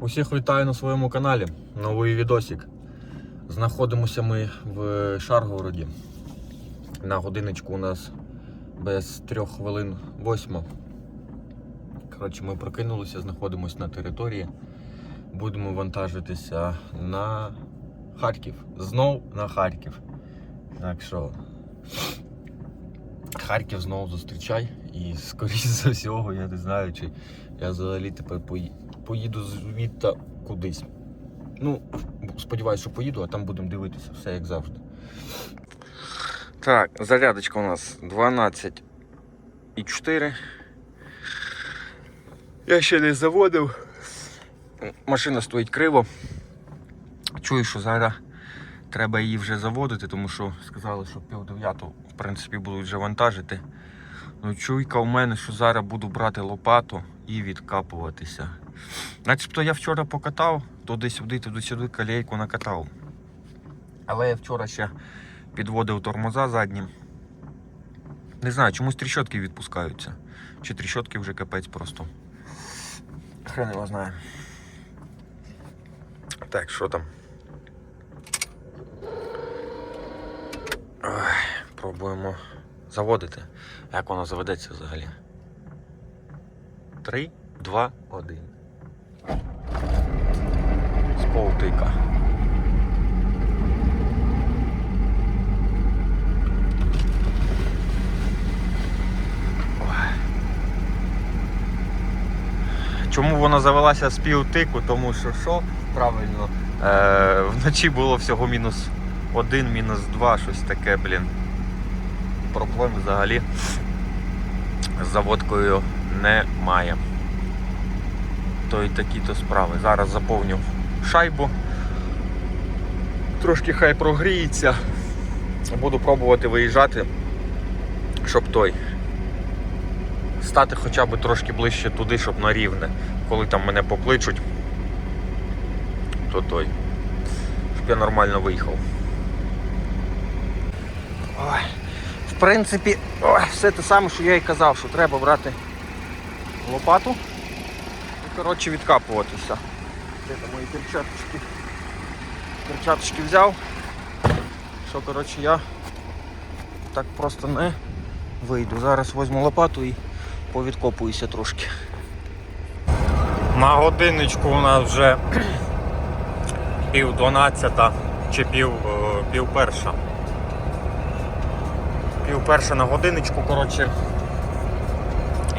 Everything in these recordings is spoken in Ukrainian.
Усіх вітаю на своєму каналі. Новий відосик. Знаходимося ми в Шаргороді. На годиночку у нас без трьох хвилин восьма. Коротше, ми прокинулися, знаходимося на території. Будемо вантажитися на Харків. Знов на Харків. Так що Харків знову зустрічай. І скоріше за всього, я не знаю, чи я взагалі тепер пої- поїду звідти кудись. Ну, сподіваюся, що поїду, а там будемо дивитися все як завжди. Так, зарядочка у нас 12 і 4. Я ще не заводив. Машина стоїть криво. Чую, що зараз треба її вже заводити, тому що сказали, що пів дев'яту, в принципі, будуть вже вантажити. Ну, чуйка у мене, що зараз буду брати лопату і відкапуватися. Начебто я вчора покатав, туди-сюди, туди-сюди колейку накатав. Але я вчора ще підводив тормоза заднім. Не знаю, чомусь тріщотки відпускаються. Чи тріщотки вже капець просто. Хрен його знає. Так, що там? Ой, пробуємо заводити. Як воно заведеться взагалі? 3, 2, 1. З полтика. Чому вона завелася з півтику? Тому що що? Правильно. Е, вночі було всього мінус один, мінус два, щось таке, блін. Проблем взагалі з заводкою немає. То й такі-то справи. Зараз заповню шайбу. Трошки хай прогріється. Буду пробувати виїжджати, щоб той. Стати хоча б трошки ближче туди, щоб на рівне. Коли там мене покличуть, то той. Щоб я нормально виїхав. Ой. В принципі, ой, все те саме, що я і казав, що треба брати лопату і коротше відкапуватися. Де там мої перчаточки? Перчаточки взяв. Що коротше я так просто не вийду. Зараз візьму лопату і повідкопуюся трошки. На годинничку у нас вже пів дванадцята чи пів, е, пів перша. Пів перша на годиночку, коротше.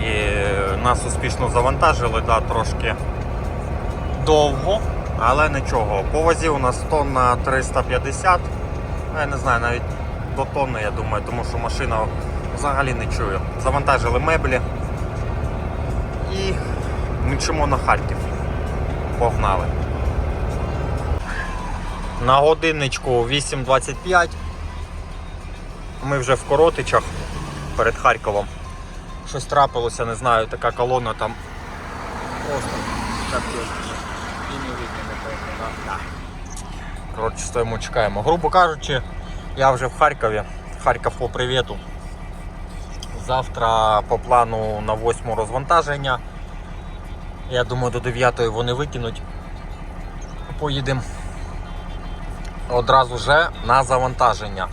І нас успішно завантажили, да, трошки довго, але нічого. По вазі у нас тонна 350. Ну, Я не знаю, навіть до тонни, я думаю, тому що машина взагалі не чую. Завантажили меблі і мчимо на Харків. Погнали. На годинничку 8.25. Ми вже в Коротичах перед Харковом. Щось трапилося, не знаю, така колона там. Просто капець. І не видно, напевно. да. Коротше, стоїмо, чекаємо. Грубо кажучи, я вже в Харкові. Харків по привіту. Завтра по плану на 8 розвантаження. Я думаю, до 9 вони викинуть. Поїдемо одразу же на завантаження.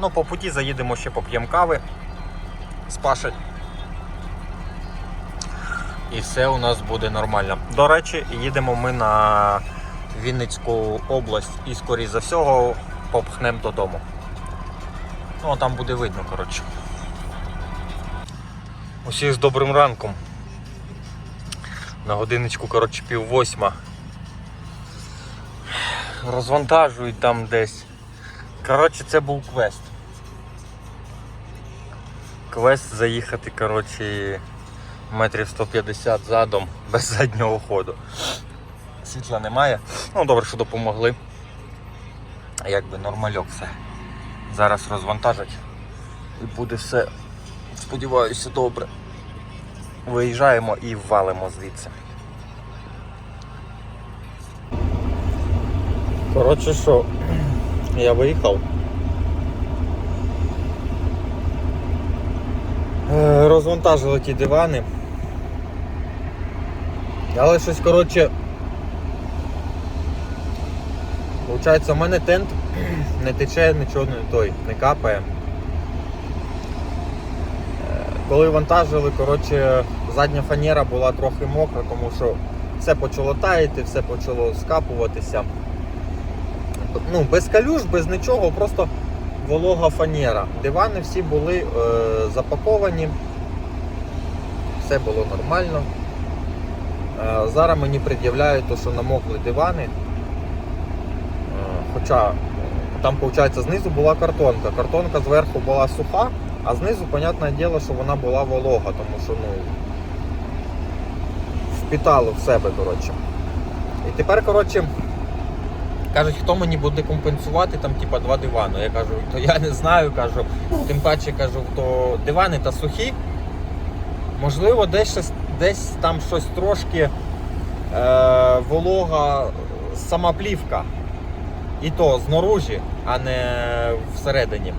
Ну, по путі заїдемо ще поп'ємо кави Пашей. І все у нас буде нормально. До речі, їдемо ми на Вінницьку область і, скоріш за всього, попхнемо додому. Ну, а там буде видно, коротше. Усіх з добрим ранком. На годиночку, коротше, пів восьма. Розвантажують там десь. Коротше, це був квест. Квест заїхати, коротше, метрів 150 задом без заднього ходу. Світла немає. Ну, добре, що допомогли. Якби нормальок все. Зараз розвантажать і буде все, сподіваюся, добре. Виїжджаємо і валимо звідси. Коротше що, я виїхав. Е, Розвантажили ті дивани. Але щось, коротше, Получається, у мене тент не тече, нічого не той, не капає. Е, Коли вантажили, коротше, задня фанера була трохи мокра, тому що все почало таяти, все почало скапуватися. Ну, без калюж, без нічого, просто волога фанера. Дивани всі були е, запаковані, все було нормально. Е, зараз мені пред'являють, що намокли дивани. Хоча там, виходить, знизу була картонка. Картонка зверху була суха, а знизу, понятне діло, що вона була волога, тому що ну, впітало в себе. коротше. І тепер, коротше, кажуть, хто мені буде компенсувати там, типа, два дивани. Я кажу, то я не знаю, кажу, тим паче кажу, то дивани та сухі. Можливо, десь, десь там щось трошки е, волога сама плівка. І то знаружі, а не всередині.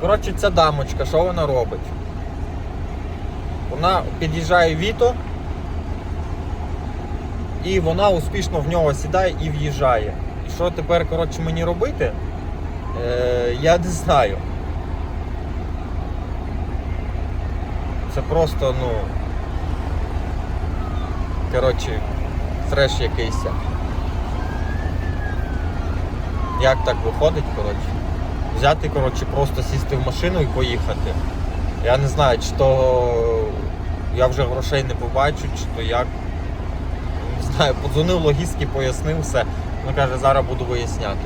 Коротше, ця дамочка, що вона робить? Вона під'їжджає Віто, і вона успішно в нього сідає і в'їжджає. І що тепер коротше, мені робити? Е, я не знаю. Це просто, ну. Коротше, треш якийсь. Як так виходить, коротше? Взяти, коротше, просто сісти в машину і поїхати. Я не знаю, чи то я вже грошей не побачу, чи то як. Не знаю, подзвонив логістки, пояснив все. Він каже, зараз буду виясняти.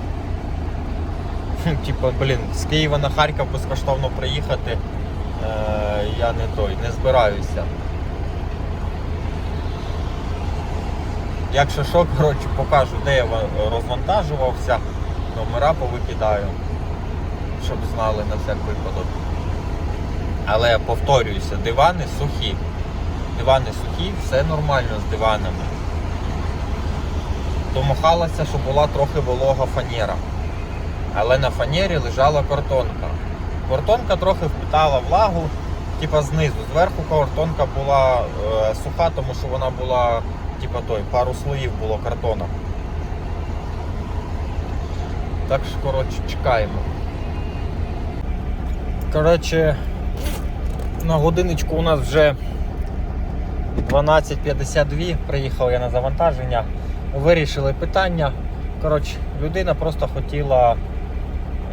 Типа, блін, з Києва на Харків безкоштовно приїхати. Е, я не той, не збираюся. Якщо що, коротше, покажу, де я розвантажувався, номера повикидаю, щоб знали на всяк випадок. Але повторююся, дивани сухі. Дивани сухі, все нормально з диванами. Домахалася, що була трохи волога фанера. Але на фанері лежала картонка. Картонка трохи впитала влагу, типа знизу. Зверху картонка була е, суха, тому що вона була, типа той, пару слоїв було картона. Так що, коротше, чекаємо. Коротше, на годиночку у нас вже 12.52. Приїхав я на завантаження. Вирішили питання. Коротше, людина просто хотіла,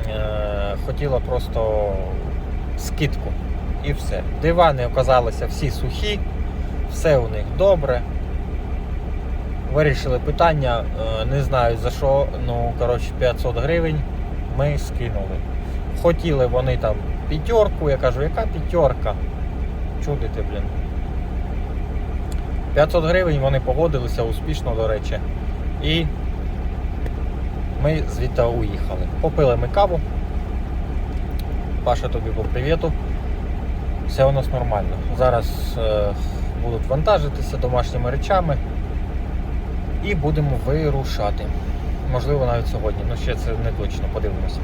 е, хотіла просто скидку. І все. Дивани оказалися всі сухі, все у них добре. Вирішили питання, е, не знаю за що, ну коротше 500 гривень ми скинули. Хотіли вони там п'ятерку, я кажу, яка п'ятерка? Чудите, блін. 500 гривень вони погодилися успішно, до речі. І ми звідти уїхали. Попили ми каву. Паша тобі по привіту. Все у нас нормально. Зараз е, будуть вантажитися домашніми речами і будемо вирушати. Можливо, навіть сьогодні. Ну ще це не точно, подивимося.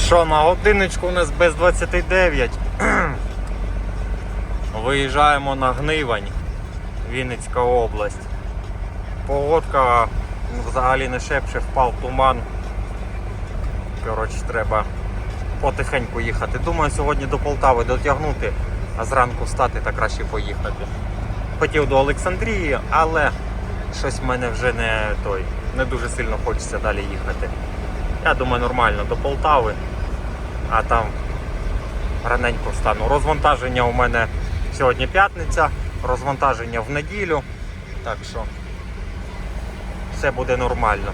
Що, на годиночку у нас без 29. Виїжджаємо на Гнивань, Вінницька область. Погодка взагалі не шепче, впав туман. Коротше, треба потихеньку їхати. Думаю, сьогодні до Полтави дотягнути, а зранку встати та краще поїхати. Хотів до Олександрії, але щось в мене вже не той. Не дуже сильно хочеться далі їхати. Я думаю, нормально до Полтави, а там раненько встану. Розвантаження у мене сьогодні п'ятниця, розвантаження в неділю. Так що все буде нормально.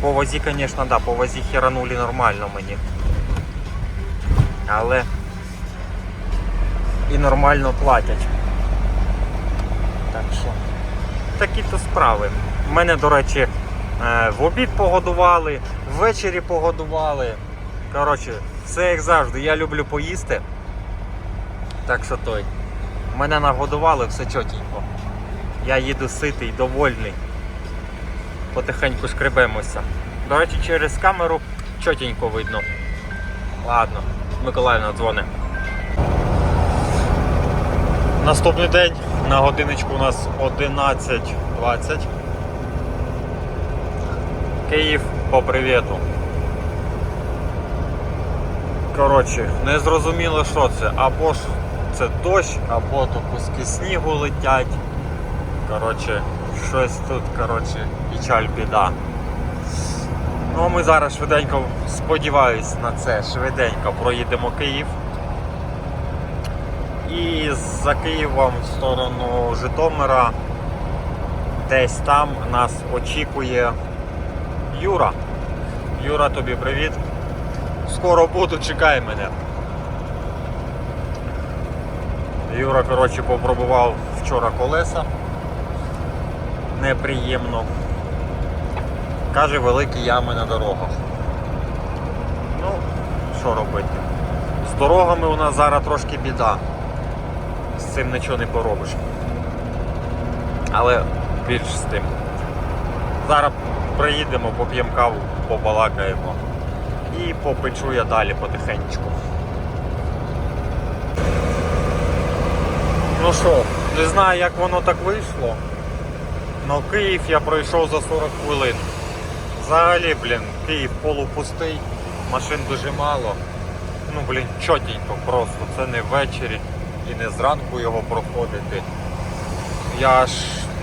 По вазі, звісно, да, по вазі херанулі нормально мені. Але і нормально платять. Так що, такі то справи. Мене, до речі, е, в обід погодували, ввечері погодували. Коротше, все як завжди. Я люблю поїсти. Так що той. Мене нагодували, все чотенько. Я їду ситий, довольний. Потихеньку шкребемося. До речі, через камеру чотенько видно. Ладно, Миколаївна дзвони. Наступний день на годиночку у нас 11.20. Київ по привіту. Коротше, не зрозуміло, що це. Або ж це дощ, або то куски снігу летять. Коротше, щось тут, коротше, печаль біда. Ну, а ми зараз швиденько, сподіваюсь на це, швиденько проїдемо Київ. І за Києвом в сторону Житомира десь там нас очікує Юра. Юра, тобі привіт. Скоро буду, чекай мене. Юра, коротше, попробував вчора колеса. Неприємно. Каже, великі ями на дорогах. Ну, що робити? З дорогами у нас зараз трошки біда. Цим нічого не поробиш. Але більш з тим. Зараз приїдемо, поп'ємо каву, побалакаємо. І попечу я далі потихеньку. Ну що, не знаю, як воно так вийшло. Но Київ я пройшов за 40 хвилин. Взагалі, блін, Київ полупустий, машин дуже мало. Ну, блін, чотенько просто. Це не ввечері і не зранку його проходити. Я ж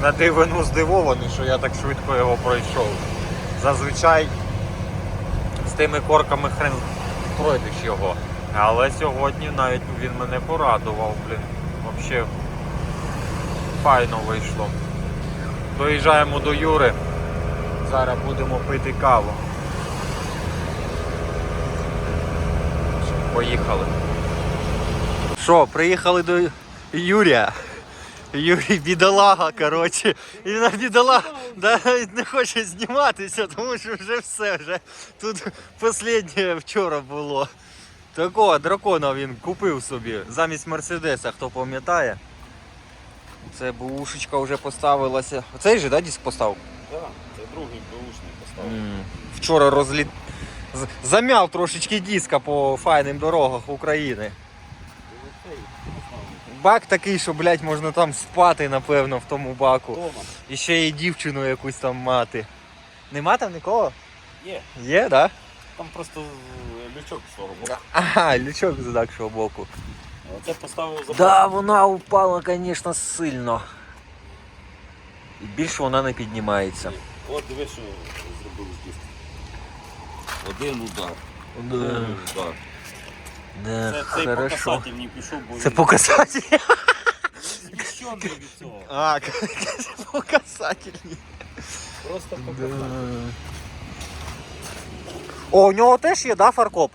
на дивину здивований, що я так швидко його пройшов. Зазвичай з тими корками хрен пройдеш його. Але сьогодні навіть він мене порадував, блін. Взагалі файно вийшло. Доїжджаємо до Юри. Зараз будемо пити каву. Поїхали. Що, приїхали до Юрія. Юрій бідолага, коротше. І на бідолага навіть не хоче зніматися, тому що вже все, вже тут останнє вчора було. Такого дракона він купив собі замість Мерседеса, хто пам'ятає. Це бушечка вже поставилася. Оцей же, да, диск поставив? Так, це другий бушний поставив. М, Вчора розліт... замяв трошечки диска по файним дорогах України. Бак такий, що, блядь, можна там спати, напевно, в тому баку. Дома. І ще й дівчину якусь там мати. Нема там нікого? Є. Є, да? Там просто е, лючок з свого боку. Ага, лючок з інакшого боку. Оце поставив за Да, вона упала, звісно, сильно. І більше вона не піднімається. От диви, що зробив з диску. Один удар. Да, Один удар. Да, Це цей хорошо. показатель не пішов, бо Це він показатель. зміщений від цього. А, показательні. Просто показатель. О, у нього теж є, да, фаркоп?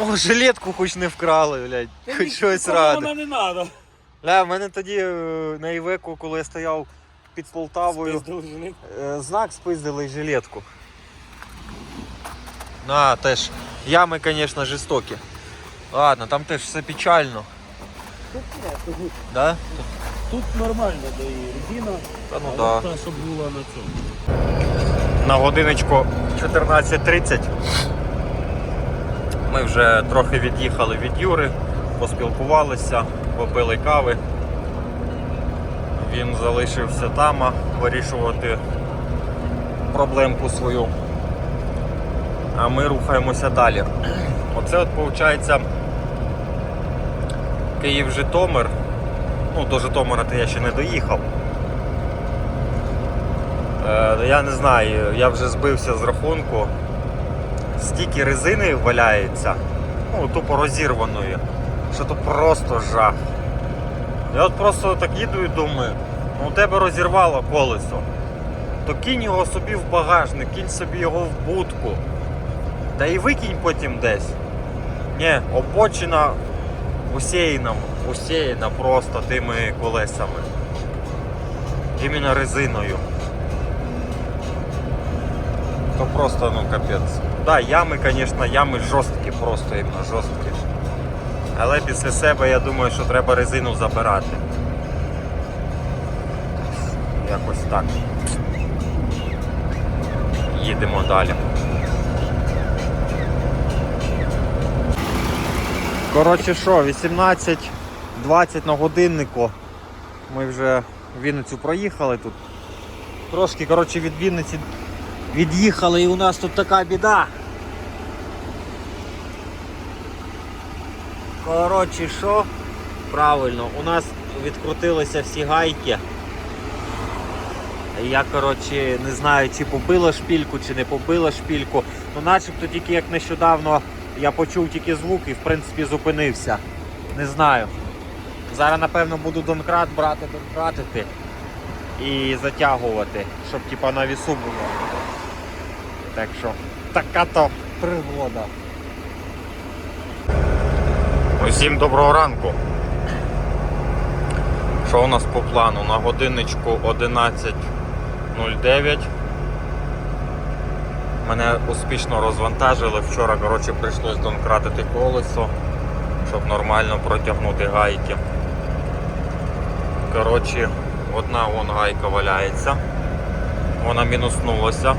О, жилетку хоч не вкрали, блядь. Хоч щось Нікому ради. Вона не треба. Ля, в мене тоді е, на Івеку, коли я стояв під Полтавою, е, знак спиздили і жилетку. На, теж. Ями, звісно, жорстокі. Ладно, там теж все печально. Да? Тут нормально, да і резина, Та ну да. та, що була на цьому. На годиночку 14.30. Ми вже трохи від'їхали від Юри, поспілкувалися, попили кави. Він залишився там вирішувати проблемку свою. А ми рухаємося далі. Оце от виходить Київ-Житомир. Ну, до Житомира то я ще не доїхав. Е, Я не знаю, я вже збився з рахунку. Стільки резини валяється, ну, тупо розірваної, що то просто жах. Я от просто так їду і думаю, ну у тебе розірвало колесо. То кинь його собі в багажник, кинь собі його в будку. Та і викинь потім десь. Ні, обочина усіяна, усіяна просто тими колесами. Іменно резиною. То просто, ну капець. Да, ями, звісно, ями жорсткі, просто іменно жорсткі. Але після себе я думаю, що треба резину забирати. Якось так. Їдемо далі. Коротше що, 18.20 на годиннику. Ми вже Вінницю проїхали тут. Трошки, коротше, від Вінниці від'їхали і у нас тут така біда. Коротше, що? Правильно, у нас відкрутилися всі гайки. Я, коротше, не знаю, чи побила шпільку, чи не побила шпільку. Ну, начебто тільки як нещодавно я почув тільки звук і в принципі зупинився. Не знаю. Зараз, напевно, буду донкрат брати, донкратити і затягувати, щоб типа на вісу було. Так що, така то пригода. Усім доброго ранку. Що у нас по плану? На годинничку 11.09. Мене успішно розвантажили. Вчора, коротше, прийшлось донкратити колесо, щоб нормально протягнути гайки. Коротше, одна вон гайка валяється. Вона мінуснулася.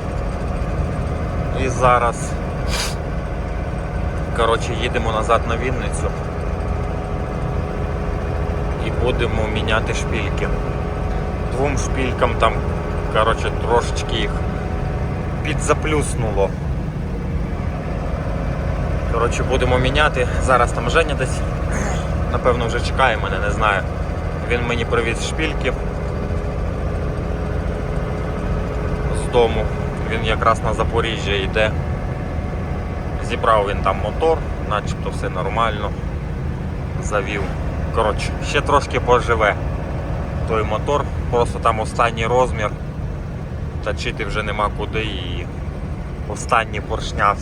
І зараз коротше, їдемо назад на Вінницю і будемо міняти шпільки. Двом шпількам там, коротше, трошечки їх підзаплюснуло. Коротше, будемо міняти. Зараз там Женя десь, напевно, вже чекає мене, не знаю. Він мені привіз шпільки з дому. Він якраз на Запоріжжя йде. Зібрав він там мотор, начебто все нормально. Завів. Коротше, ще трошки поживе той мотор, просто там останній розмір. Точити вже нема куди і останні поршня,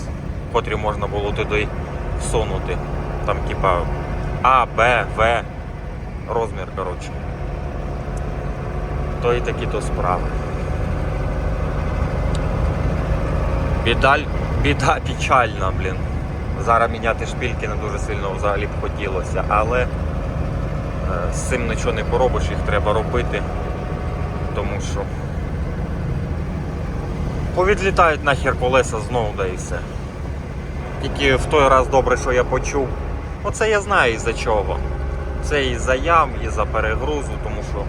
котрі можна було туди всунути. Там типа А, Б, В розмір, коротше. То і такі то справи. Біда, біда печальна, блін. Зараз міняти шпільки не дуже сильно взагалі б хотілося, але е, з цим нічого не поробиш, їх треба робити, тому що повідлітають нахер колеса знову, да і все. Тільки в той раз добре, що я почув. Оце я знаю із-за чого. Це із-за ям, із-за перегрузу, тому що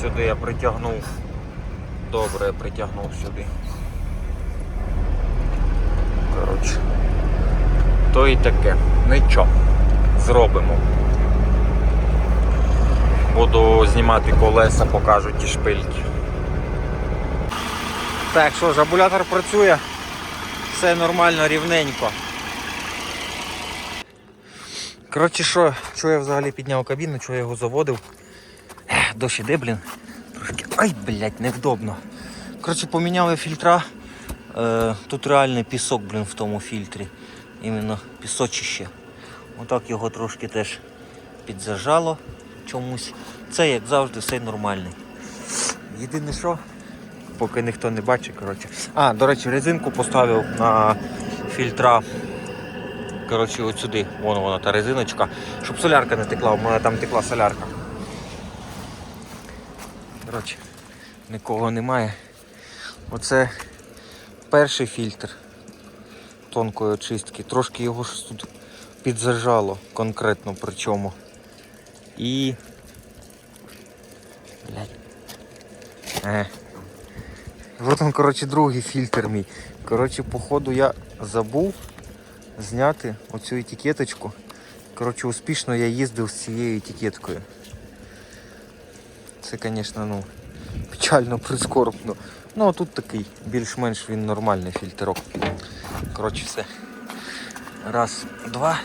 сюди я притягнув. Добре, я притягнув сюди. Коротше. То і таке. Нічого. Зробимо. Буду знімати колеса, покажу ті шпильки. Так, що ж, абулятор працює, все нормально, рівненько. Коротше, що, що я взагалі підняв кабіну, що я його заводив. Дощ іде, блін. Трошки. Ай, блядь, невдобно. Коротше, поміняли фільтра. Е, тут реальний пісок, блін, в тому фільтрі. Іменно пісочище. Отак його трошки теж підзажало чомусь. Це, як завжди, все нормальний. Єдине що, поки ніхто не бачить, коротше. А, до речі, резинку поставив на фільтра. Коротше, от сюди, вон вона та резиночка, щоб солярка не текла, у мене там текла солярка. Коротше, нікого немає. Оце перший фільтр тонкої очистки. Трошки його щось тут підзажало конкретно причому. І. Блядь. Е. Вот он, коротше, другий фільтр мій. Коротше, походу я забув зняти оцю етикеточку. Коротше, успішно я їздив з цією етикеткою. Це, звісно, ну, печально прискорбно. Ну, а тут такий, більш-менш він нормальний фільтрок. Коротше, все. Раз, два.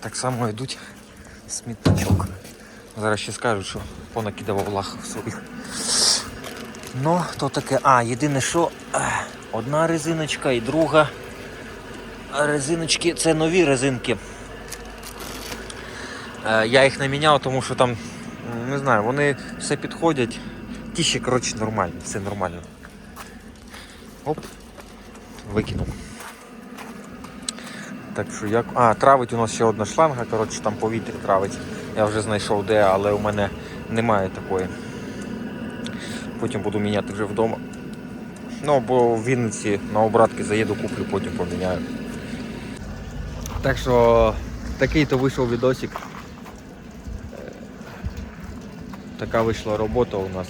Так само йдуть смітничок. Зараз ще скажуть, що понакидав лах своїх. Ну, то таке. А, єдине, що одна резиночка і друга. Резиночки це нові резинки. Е, я їх не міняв, тому що там, не знаю, вони все підходять. Ті ще, коротше, нормальні, все нормально. Оп, викинув. Так що як. А, травить у нас ще одна шланга, коротше, там повітря травить. Я вже знайшов де, але у мене немає такої. Потім буду міняти вже вдома. Ну, бо в Вінниці на обратки заїду, куплю, потім поміняю. Так що такий то вийшов відосик. така вийшла робота у нас.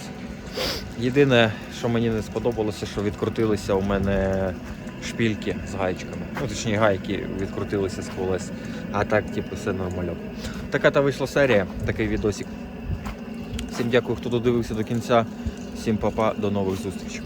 Єдине, що мені не сподобалося, що відкрутилися у мене шпільки з гаєчками. Ну, точніше, гайки відкрутилися з колес. А так, типу, все нормально. Така та вийшла серія, такий відосик. Всім дякую, хто додивився до кінця. Всім папа, до нових зустрічей.